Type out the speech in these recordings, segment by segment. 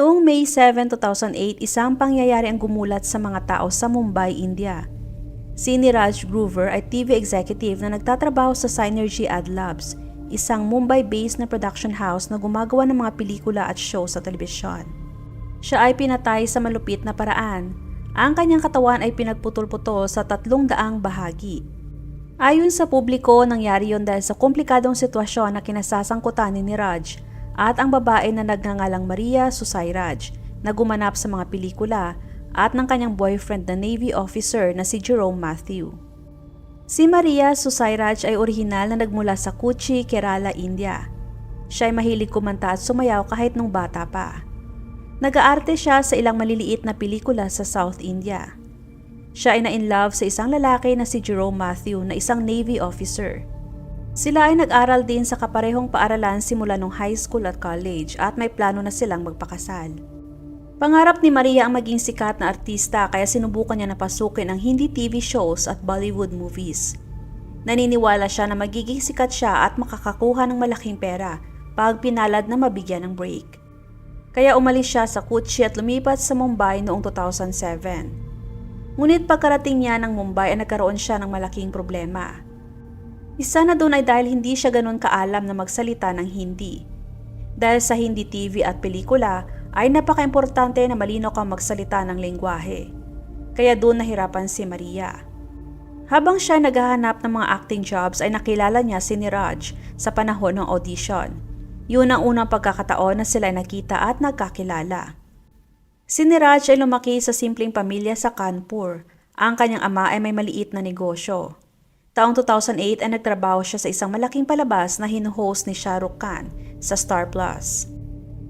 Noong May 7, 2008, isang pangyayari ang gumulat sa mga tao sa Mumbai, India. Si Niraj Groover ay TV executive na nagtatrabaho sa Synergy Ad Labs, isang Mumbai-based na production house na gumagawa ng mga pelikula at show sa telebisyon. Siya ay pinatay sa malupit na paraan. Ang kanyang katawan ay pinagputol-putol sa tatlong daang bahagi. Ayon sa publiko, nangyari yon dahil sa komplikadong sitwasyon na kinasasangkutan ni Niraj at ang babae na nagngangalang Maria Susairaj na gumanap sa mga pelikula at ng kanyang boyfriend na Navy officer na si Jerome Matthew. Si Maria Susairaj ay orihinal na nagmula sa Kochi, Kerala, India. Siya ay mahilig kumanta at sumayaw kahit nung bata pa. Nag-aarte siya sa ilang maliliit na pelikula sa South India. Siya ay na-in-love sa isang lalaki na si Jerome Matthew na isang Navy officer. Sila ay nag-aral din sa kaparehong paaralan simula nung high school at college at may plano na silang magpakasal. Pangarap ni Maria ang maging sikat na artista kaya sinubukan niya na pasukin ang hindi TV shows at Bollywood movies. Naniniwala siya na magiging sikat siya at makakakuha ng malaking pera pag pinalad na mabigyan ng break. Kaya umalis siya sa Kochi at lumipat sa Mumbai noong 2007. Ngunit pagkarating niya ng Mumbai ay nagkaroon siya ng malaking problema. Isa na doon ay dahil hindi siya ganun kaalam na magsalita ng Hindi. Dahil sa Hindi TV at pelikula ay napaka-importante na malino kang magsalita ng lengguwahe. Kaya doon nahirapan si Maria. Habang siya naghahanap ng mga acting jobs ay nakilala niya si Niraj sa panahon ng audition. Yun ang unang pagkakataon na sila nakita at nagkakilala. Si Niraj ay lumaki sa simpleng pamilya sa Kanpur. Ang kanyang ama ay may maliit na negosyo. Taong 2008 ay nagtrabaho siya sa isang malaking palabas na hinuhost ni Shah Rukh Khan sa Star Plus.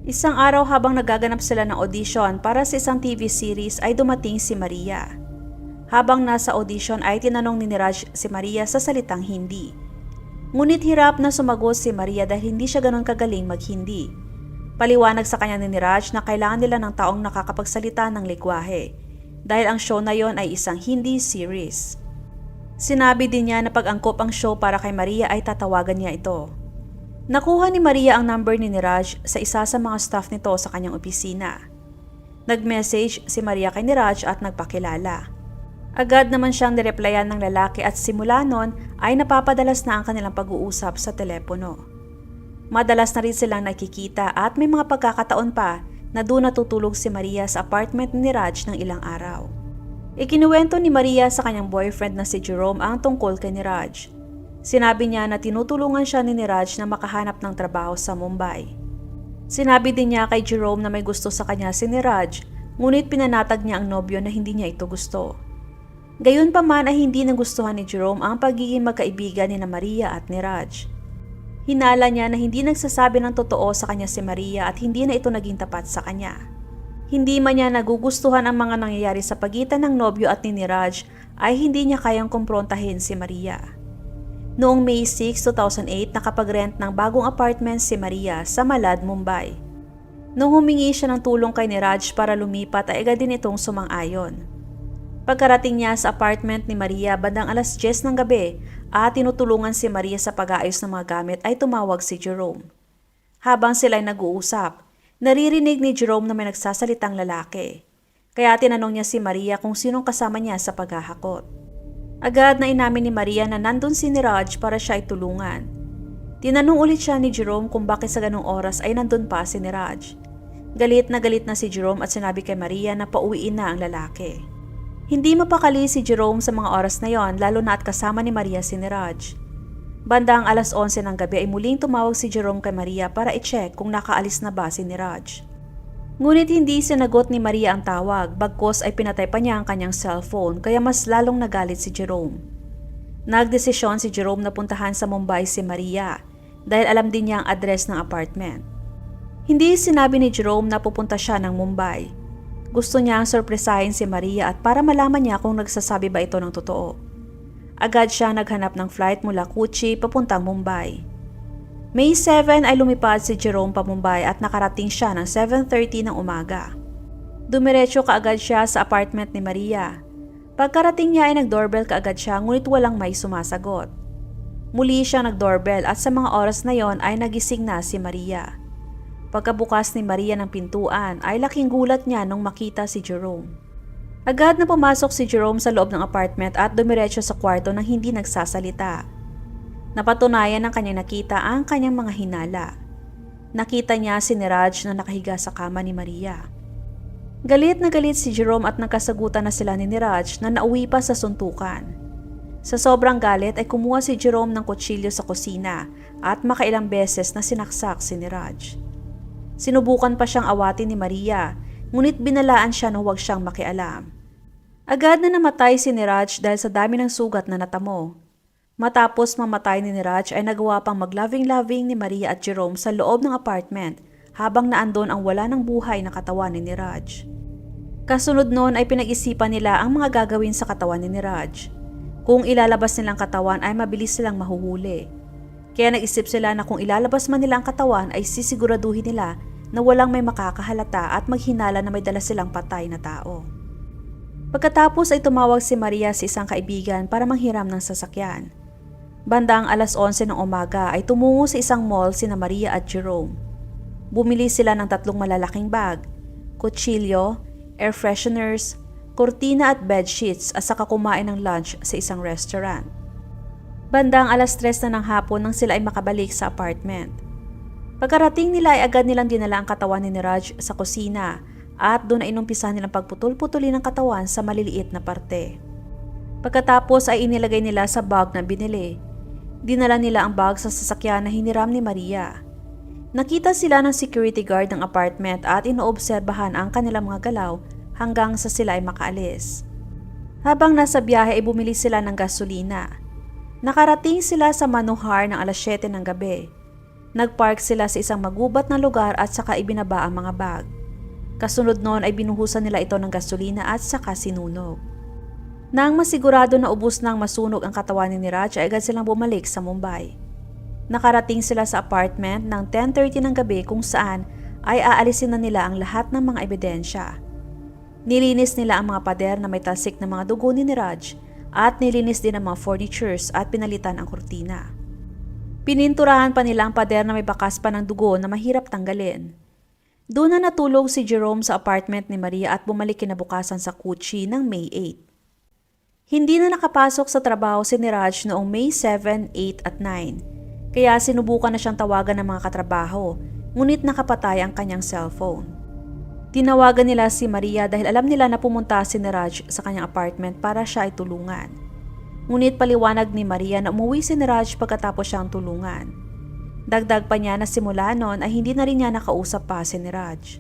Isang araw habang nagaganap sila ng audition para sa isang TV series ay dumating si Maria. Habang nasa audition ay tinanong ni Niraj si Maria sa salitang Hindi. Ngunit hirap na sumagot si Maria dahil hindi siya ganun kagaling mag-Hindi. Paliwanag sa kanya ni Niraj na kailangan nila ng taong nakakapagsalita ng lingwahe dahil ang show na yon ay isang Hindi series. Sinabi din niya na pag angkop ang show para kay Maria ay tatawagan niya ito. Nakuha ni Maria ang number ni Niraj sa isa sa mga staff nito sa kanyang opisina. Nag-message si Maria kay Niraj at nagpakilala. Agad naman siyang nireplyan ng lalaki at simula noon ay napapadalas na ang kanilang pag-uusap sa telepono. Madalas na rin silang nakikita at may mga pagkakataon pa na doon natutulog si Maria sa apartment ni Raj ng ilang araw. Ikinuwento ni Maria sa kanyang boyfriend na si Jerome ang tungkol kay ni Raj. Sinabi niya na tinutulungan siya ni Niraj na makahanap ng trabaho sa Mumbai. Sinabi din niya kay Jerome na may gusto sa kanya si Niraj, ngunit pinanatag niya ang nobyo na hindi niya ito gusto. Gayon pa man ay hindi nagustuhan ni Jerome ang pagiging magkaibigan ni na Maria at ni Raj. Hinala niya na hindi nagsasabi ng totoo sa kanya si Maria at hindi na ito naging tapat sa kanya. Hindi man niya nagugustuhan ang mga nangyayari sa pagitan ng nobyo at ni Niraj ay hindi niya kayang kumprontahin si Maria. Noong May 6, 2008, nakapag-rent ng bagong apartment si Maria sa Malad, Mumbai. Nung humingi siya ng tulong kay Niraj para lumipat ay agad din itong sumang-ayon. Pagkarating niya sa apartment ni Maria bandang alas 10 ng gabi at tinutulungan si Maria sa pag-aayos ng mga gamit ay tumawag si Jerome. Habang sila ay nag-uusap, naririnig ni Jerome na may nagsasalitang lalaki. Kaya tinanong niya si Maria kung sinong kasama niya sa paghahakot. Agad na inamin ni Maria na nandun si Niraj para siya ay tulungan. Tinanong ulit siya ni Jerome kung bakit sa ganong oras ay nandun pa si Niraj. Galit na galit na si Jerome at sinabi kay Maria na pauwiin na ang lalaki. Hindi mapakali si Jerome sa mga oras na yon lalo na at kasama ni Maria si Niraj. Bandang alas 11 ng gabi ay muling tumawag si Jerome kay Maria para i-check kung nakaalis na ba si Niraj. Ngunit hindi sinagot ni Maria ang tawag bagkos ay pinatay pa niya ang kanyang cellphone kaya mas lalong nagalit si Jerome. Nagdesisyon si Jerome na puntahan sa Mumbai si Maria dahil alam din niya ang address ng apartment. Hindi sinabi ni Jerome na pupunta siya ng Mumbai. Gusto niya ang sorpresahin si Maria at para malaman niya kung nagsasabi ba ito ng totoo. Agad siya naghanap ng flight mula Kochi papuntang Mumbai. May 7 ay lumipad si Jerome pa Mumbai at nakarating siya ng 7.30 ng umaga. Dumiretso kaagad siya sa apartment ni Maria. Pagkarating niya ay nag-doorbell kaagad siya ngunit walang may sumasagot. Muli siya nag-doorbell at sa mga oras na yon ay nagising na si Maria. Pagkabukas ni Maria ng pintuan ay laking gulat niya nung makita si Jerome. Agad na pumasok si Jerome sa loob ng apartment at dumiretso sa kwarto nang hindi nagsasalita. Napatunayan ng kanyang nakita ang kanyang mga hinala. Nakita niya si Niraj na nakahiga sa kama ni Maria. Galit na galit si Jerome at nagkasagutan na sila ni Niraj na nauwi pa sa suntukan. Sa sobrang galit ay kumuha si Jerome ng kutsilyo sa kusina at makailang beses na sinaksak si Niraj. Sinubukan pa siyang awatin ni Maria, ngunit binalaan siya na huwag siyang makialam. Agad na namatay si Niraj dahil sa dami ng sugat na natamo. Matapos mamatay ni Niraj ay nagawa pang magloving-loving ni Maria at Jerome sa loob ng apartment habang naandon ang wala ng buhay na katawan ni Niraj. Kasunod noon ay pinag-isipan nila ang mga gagawin sa katawan ni Niraj. Kung ilalabas nilang katawan ay mabilis silang mahuhuli. Kaya nag-isip sila na kung ilalabas man nila ang katawan ay sisiguraduhin nila na walang may makakahalata at maghinala na may dala silang patay na tao. Pagkatapos ay tumawag si Maria sa isang kaibigan para manghiram ng sasakyan. Bandang alas 11 ng umaga ay tumungo sa isang mall sina Maria at Jerome. Bumili sila ng tatlong malalaking bag, kutsilyo, air fresheners, kurtina at bedsheets at saka kumain ng lunch sa isang restaurant. Bandang alas 3 na ng hapon nang sila ay makabalik sa apartment. Pagkarating nila ay agad nilang dinala ang katawan ni Niraj sa kusina at doon ay inumpisahan nilang pagputol-putulin ng katawan sa maliliit na parte. Pagkatapos ay inilagay nila sa bag na binili. Dinala nila ang bag sa sasakyan na hiniram ni Maria. Nakita sila ng security guard ng apartment at inoobserbahan ang kanilang mga galaw hanggang sa sila ay makaalis. Habang nasa biyahe ay bumili sila ng gasolina. Nakarating sila sa Manuhar ng alas 7 ng gabi. Nagpark sila sa isang magubat na lugar at saka ibinaba ang mga bag. Kasunod noon ay binuhusan nila ito ng gasolina at saka sinunog. Nang masigurado na ubos nang masunog ang katawan ni Niraj ay agad silang bumalik sa Mumbai. Nakarating sila sa apartment ng 10.30 ng gabi kung saan ay aalisin na nila ang lahat ng mga ebidensya. Nilinis nila ang mga pader na may talsik na mga dugo ni Niraj at nilinis din ang mga furnitures at pinalitan ang kurtina. Pininturahan pa nila ang pader na may bakas pa ng dugo na mahirap tanggalin. Doon na natulog si Jerome sa apartment ni Maria at bumalik kinabukasan sa Kuchi ng May 8. Hindi na nakapasok sa trabaho si Niraj noong May 7, 8 at 9, kaya sinubukan na siyang tawagan ng mga katrabaho, ngunit nakapatay ang kanyang cellphone. Tinawagan nila si Maria dahil alam nila na pumunta si Niraj sa kanyang apartment para siya ay tulungan. Ngunit paliwanag ni Maria na umuwi si Niraj pagkatapos siyang tulungan. Dagdag pa niya na simula noon ay hindi na rin niya nakausap pa si Niraj.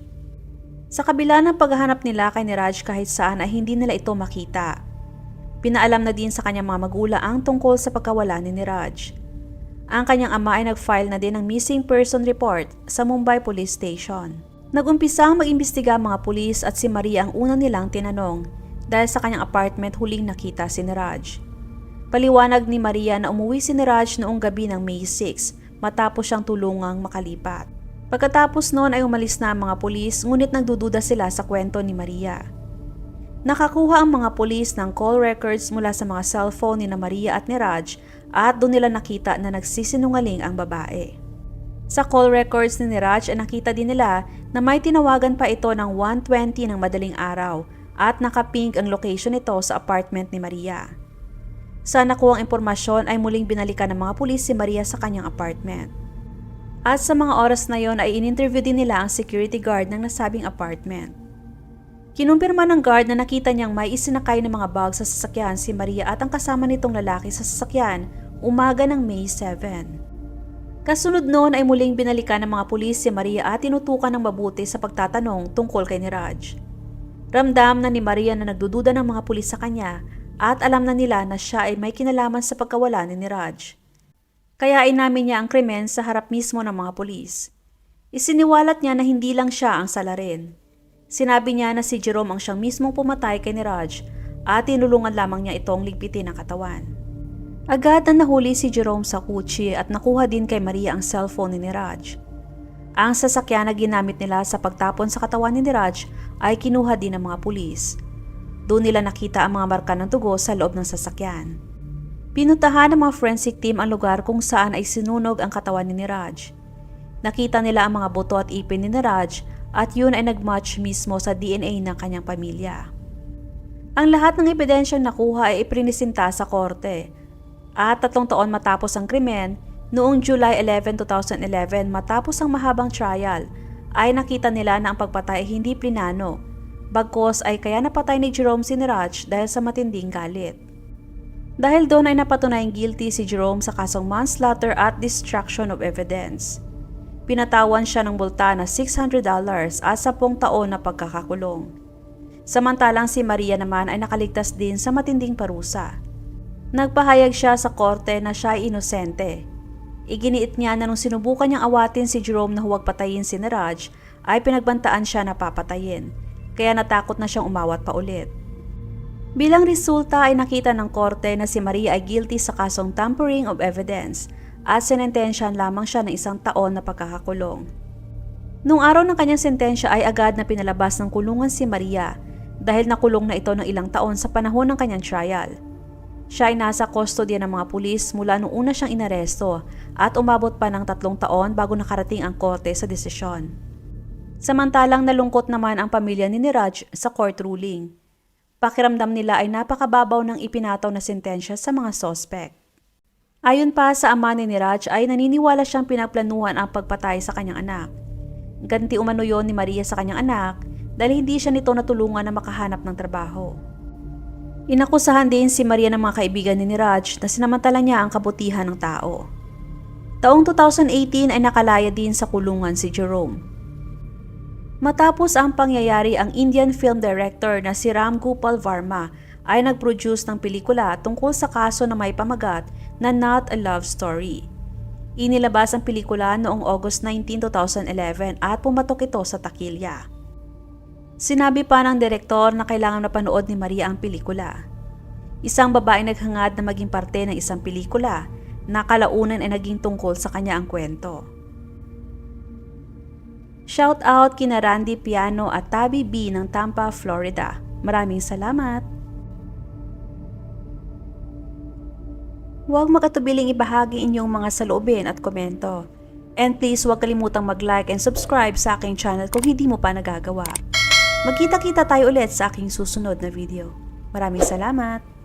Sa kabila ng paghahanap nila kay Niraj kahit saan ay hindi nila ito makita. Pinaalam na din sa kanyang mga magulang ang tungkol sa pagkawala ni Niraj. Ang kanyang ama ay nag-file na din ng missing person report sa Mumbai Police Station. Nagumpisa ang mag-imbestiga ang mga pulis at si Maria ang una nilang tinanong dahil sa kanyang apartment huling nakita si Niraj. Paliwanag ni Maria na umuwi si Niraj noong gabi ng May 6 matapos siyang tulungang makalipat. Pagkatapos noon ay umalis na ang mga pulis ngunit nagdududa sila sa kwento ni Maria. Nakakuha ang mga pulis ng call records mula sa mga cellphone ni na Maria at ni Raj at doon nila nakita na nagsisinungaling ang babae. Sa call records ni Raj ay nakita din nila na may tinawagan pa ito ng 1.20 ng madaling araw at nakapink ang location nito sa apartment ni Maria. Sa nakuhang impormasyon ay muling binalikan ng mga pulis si Maria sa kanyang apartment. At sa mga oras na yon ay in-interview din nila ang security guard ng nasabing apartment. Kinumpirma ng guard na nakita niyang may isinakay ng mga bag sa sasakyan si Maria at ang kasama nitong lalaki sa sasakyan umaga ng May 7. Kasunod noon ay muling binalikan ng mga pulis si Maria at tinutukan ng mabuti sa pagtatanong tungkol kay Niraj. Ramdam na ni Maria na nagdududa ng mga pulis sa kanya at alam na nila na siya ay may kinalaman sa pagkawala ni Niraj. Kaya inamin niya ang krimen sa harap mismo ng mga pulis. Isiniwalat niya na hindi lang siya ang salarin. Sinabi niya na si Jerome ang siyang mismong pumatay kay Niraj at tinulungan lamang niya itong ligpitin ang katawan. Agad na nahuli si Jerome sa kutsi at nakuha din kay Maria ang cellphone ni Niraj. Ang sasakyan na ginamit nila sa pagtapon sa katawan ni Niraj ay kinuha din ng mga pulis. Doon nila nakita ang mga marka ng dugo sa loob ng sasakyan. Pinuntahan ng mga forensic team ang lugar kung saan ay sinunog ang katawan ni Niraj. Nakita nila ang mga buto at ipin ni Niraj at yun ay nagmatch mismo sa DNA ng kanyang pamilya. Ang lahat ng ebidensyang nakuha ay iprinisinta sa korte. At tatlong taon matapos ang krimen, noong July 11, 2011 matapos ang mahabang trial, ay nakita nila na ang pagpatay ay hindi plinano. Bagkos ay kaya napatay ni Jerome si Niraj dahil sa matinding galit. Dahil doon ay napatunayang guilty si Jerome sa kasong manslaughter at destruction of evidence. Pinatawan siya ng bulta na $600 at 10 taon na pagkakakulong. Samantalang si Maria naman ay nakaligtas din sa matinding parusa. Nagpahayag siya sa korte na siya ay inosente. Iginiit niya na nung sinubukan niyang awatin si Jerome na huwag patayin si Niraj, ay pinagbantaan siya na papatayin, kaya natakot na siyang umawat pa ulit. Bilang resulta ay nakita ng korte na si Maria ay guilty sa kasong tampering of evidence at sinentensyahan lamang siya ng isang taon na pagkakakulong. Nung araw ng kanyang sentensya ay agad na pinalabas ng kulungan si Maria dahil nakulong na ito ng ilang taon sa panahon ng kanyang trial. Siya ay nasa kustodya ng mga pulis mula nung una siyang inaresto at umabot pa ng tatlong taon bago nakarating ang korte sa desisyon. Samantalang nalungkot naman ang pamilya ni Niraj sa court ruling. Pakiramdam nila ay napakababaw ng ipinataw na sentensya sa mga sospek. Ayon pa sa ama ni Niraj ay naniniwala siyang pinagplanuhan ang pagpatay sa kanyang anak. Ganti umano yon ni Maria sa kanyang anak dahil hindi siya nito natulungan na makahanap ng trabaho. Inakusahan din si Maria ng mga kaibigan ni Niraj na sinamantala niya ang kabutihan ng tao. Taong 2018 ay nakalaya din sa kulungan si Jerome. Matapos ang pangyayari, ang Indian film director na si Ram Gopal Varma ay nag-produce ng pelikula tungkol sa kaso na may pamagat na Not a Love Story. Inilabas ang pelikula noong August 19, 2011 at pumatok ito sa takilya. Sinabi pa ng direktor na kailangan mapanood ni Maria ang pelikula. Isang babae naghangad na maging parte ng isang pelikula na kalaunan ay naging tungkol sa kanya ang kwento. Shout out kina Randy Piano at Tabi B ng Tampa, Florida. Maraming salamat! Huwag makatubiling ibahagi inyong mga saloobin at komento. And please huwag kalimutang mag-like and subscribe sa aking channel kung hindi mo pa nagagawa. Magkita-kita tayo ulit sa aking susunod na video. Maraming salamat!